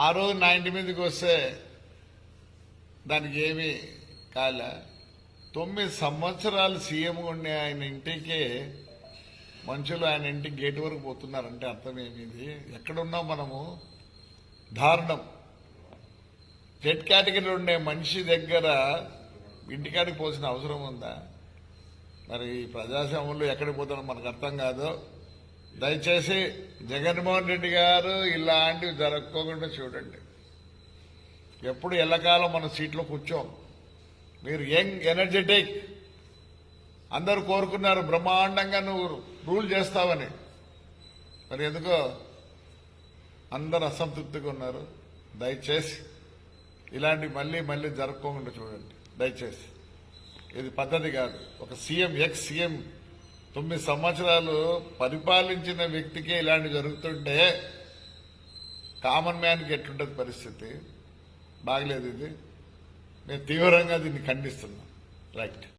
ఆ రోజు నా ఇంటి మీదకి వస్తే దానికి ఏమీ కాలే. తొమ్మిది సంవత్సరాలు సీఎం ఉండే ఆయన ఇంటికి మనుషులు ఆయన ఇంటికి గేట్ వరకు పోతున్నారంటే అర్థం ఏమిది? ఎక్కడున్నాం మనము దారుణం. జెడ్ కేటగిరీలో ఉండే మనిషి దగ్గర ఇంటికాడికి పోసిన అవసరం ఉందా? మరి ఈ ప్రజాస్వామ్యంలో ఎక్కడికి పోతాడో మనకు అర్థం కాదు. దయచేసి జగన్మోహన్ రెడ్డి గారు ఇలాంటివి జరగకోకుండా చూడండి. ఎప్పుడు ఎల్లకాలం మన సీట్లో కూర్చోం. మీరు యంగ్ ఎనర్జెటిక్. అందరూ కోరుకున్నారు బ్రహ్మాండంగా నువ్వు రూల్ చేస్తావని. మరి ఎందుకో అందరు అసంతృప్తిగా ఉన్నారు. దయచేసి ఇలాంటి మళ్ళీ మళ్ళీ జరగకోకుండా చూడండి. దయచేసి. ఇది పద్ధతి కాదు. ఒక సీఎం ఎక్స్ సీఎం తొమ్మిది సంవత్సరాలు పరిపాలించిన వ్యక్తికే ఇలాంటి జరుగుతుంటే కామన్ మ్యాన్కి ఎట్లుంటుంది పరిస్థితి? బాగలేదు ఇది. నేను తీవ్రంగా దీన్ని ఖండిస్తున్నాను రైట్.